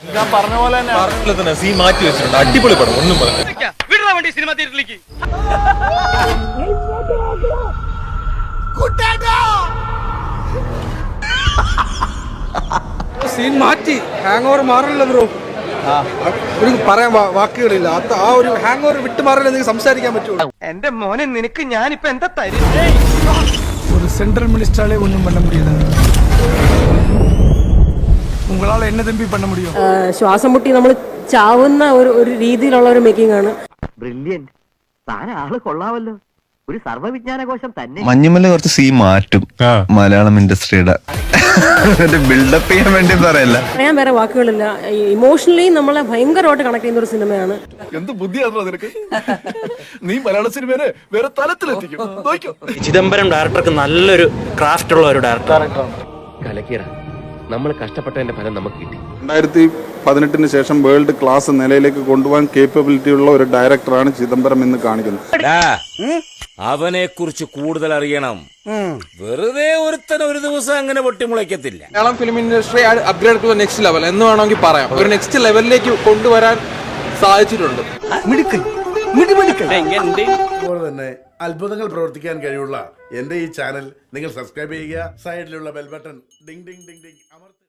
ഞാൻ പറഞ്ഞ പോലെ തന്നെ പറഞ്ഞ തന്നെ സീൻ മാറ്റി വെച്ചിട്ടുണ്ട് അടിപൊളി പടം ഒന്നും പറഞ്ഞു വിടറ വണ്ടി സിനിമ തിയേറ്ററിലേക്ക് സീൻ മാറ്റി ഹാങ് ഓവർ മാറില്ല ബ്രോ എനിക്ക് പറയാൻ വാ- വാക്കുകളില്ല അത് ആ ഒരു ഹാങ് ഓവർ വിട്ട് മാറില്ല നിങ്ങൾക്ക് സംസാരിക്കാൻ പറ്റുള്ളൂ എന്റെ മോനെ നിനക്ക് ഞാനിപ്പോ എന്താ തരും ஒரு சென்ட்ரல் மினிஸ்டராலே ஒன்றும் பண்ண முடியாது உங்களால் என்ன தம்பி பண்ண முடியும் ശ്വാസം മുട്ടി നമ്മൾ ചാവുന്ന ഒരു ഒരു രീതിയിലുള്ള ഒരു മേക്കിംഗ് ആണ് ബ്രില്യന്റ് താൻ ആള് കൊള്ളാമല്ലോ ഒരു സർവ്വവിജ്ഞാനകോശം തന്നെ മഞ്ഞുമല കുറച്ച് സീ മാറ്റും ആ. മലയാളം ഇൻഡസ്ട്രിയുടെ ബിൽഡപ്പ് ചെയ്യാൻ വേണ്ടി പറയല്ല പറയാൻ വേറെ വാക്കുകളില്ല ഇമോഷണലി നമ്മളെ ഭയങ്കരമായിട്ട് കണക്ട് ചെയ്യുന്ന ഒരു സിനിമയാണ് എന്ത് ബുദ്ധിയാണോ നിനക്ക് നീ മലയാള സിനിമേനെ വേറെ തലത്തിലെത്തിക്കും നോക്കോ ചിദംബരം ഡയറക്ടർക്ക് നല്ലൊരു ക്രാഫ്റ്റ് ഉള്ള ഒരു ഡയറക്ടർ കലക്കിറ നമ്മൾ കഷ്ടപ്പെട്ടതിന്റെ ഫലം നമുക്ക് കിട്ടി. രണ്ടായിരത്തി പതിനെട്ടിന് ശേഷം വേൾഡ് ക്ലാസ് നിലയിലേക്ക് കൊണ്ടുപോകാൻ കേപ്പബിലിറ്റി ഉള്ള ഒരു ഡയറക്ടറാണ് ചിദംബരം എന്ന് കാണിക്കുന്നത് അവനെ കുറിച്ച് കൂടുതൽ അറിയണം. വെറുതെ ഒരുത്തൻ ഒരു ദിവസം അങ്ങനെ പൊട്ടിമുളയ്ക്കത്തില്ല. Malayalam film industry upgrade to next level എന്ന് വേണമെങ്കിൽ പറയാം. ഒരു നെക്സ്റ്റ് ലെവലിലേക്ക് കൊണ്ടുവരാൻ സാധിച്ചിട്ടുണ്ട്. അതുപോലെ തന്നെ അത്ഭുതങ്ങൾ പ്രവർത്തിക്കാൻ കഴിവുള്ള എന്റെ ഈ ചാനൽ നിങ്ങൾ സബ്സ്ക്രൈബ് ചെയ്യുക സൈഡിലുള്ള bell button ding ding ding ding അമർത്തുക